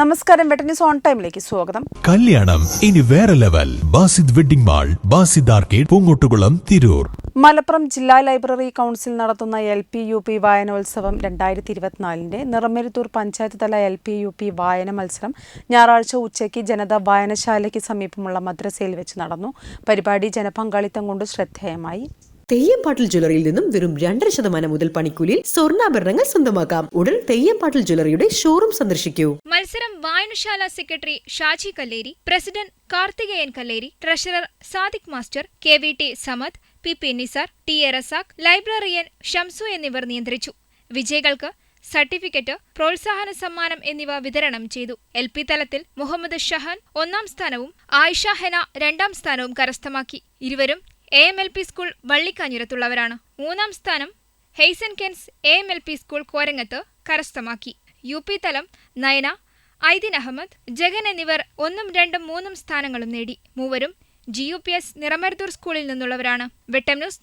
നമസ്കാരം വെട്ടന്യൂസ് ഓൺ ടൈമിലേക്ക് സ്വാഗതം. കല്യാണം ഇനി വേറെ level. Basid wedding mall Basid arcade Poongottukulam Tirur. Malappuram ജില്ലാ ലൈബ്രറി കൗൺസിൽ നടത്തുന്ന എൽ പി യു പി വായനോത്സവം രണ്ടായിരത്തി ഇരുപത്തിനാലിന്റെ നിറമരുത്തൂർ പഞ്ചായത്ത് തല എൽ പി യു പി വായന മത്സരം ഞായറാഴ്ച ഉച്ചയ്ക്ക് ജനത വായനശാലയ്ക്ക് സമീപമുള്ള മദ്രസയിൽ വെച്ച് നടന്നു. പരിപാടി ജനപങ്കാളിത്തം കൊണ്ട് ശ്രദ്ധേയമായി. തെയ്യംപാട്ടിൽ ജ്വല്ലറിയിൽ നിന്നും വെറും രണ്ടര ശതമാനം മുതൽ പണിക്കൂലിയിൽ സ്വർണാഭരണങ്ങൾ സ്വന്തമാക്കാം. ഉടൻ തെയ്യംപാട്ടിൽ ജ്വല്ലറിയുടെ ഷോറൂം സന്ദർശിക്കൂ. മത്സരം വായനശാല secretary Shaji Kalleri president Karthikeyan Kalleri treasurer Sadiq master K V T Samad P P Nizar T A Razak librarian Shamsu എന്നിവർ നിയന്ത്രിച്ചു. വിജയികൾക്ക് സർട്ടിഫിക്കറ്റ് പ്രോത്സാഹന സമ്മാനം എന്നിവ വിതരണം ചെയ്തു. എൽ പി തലത്തിൽ മുഹമ്മദ് ഷഹൻ ഒന്നാം സ്ഥാനവും ആയിഷ ഹെന രണ്ടാം സ്ഥാനവും കരസ്ഥമാക്കി. ഇരുവരും A M L P school വള്ളിക്കാഞ്ഞിരത്തുള്ളവരാണ്. മൂന്നാം സ്ഥാനം Hayson Kens A M L P school Korangath കരസ്ഥമാക്കി. യു പി തലം നയന ഐദിൻ അഹമ്മദ് ജഗൻ എന്നിവർ ഒന്നും രണ്ടും മൂന്നും സ്ഥാനങ്ങളും നേടി. മൂവരും G U P S Niramaruthur സ്കൂളിൽ നിന്നുള്ളവരാണ്. വെട്ടം ന്യൂസ്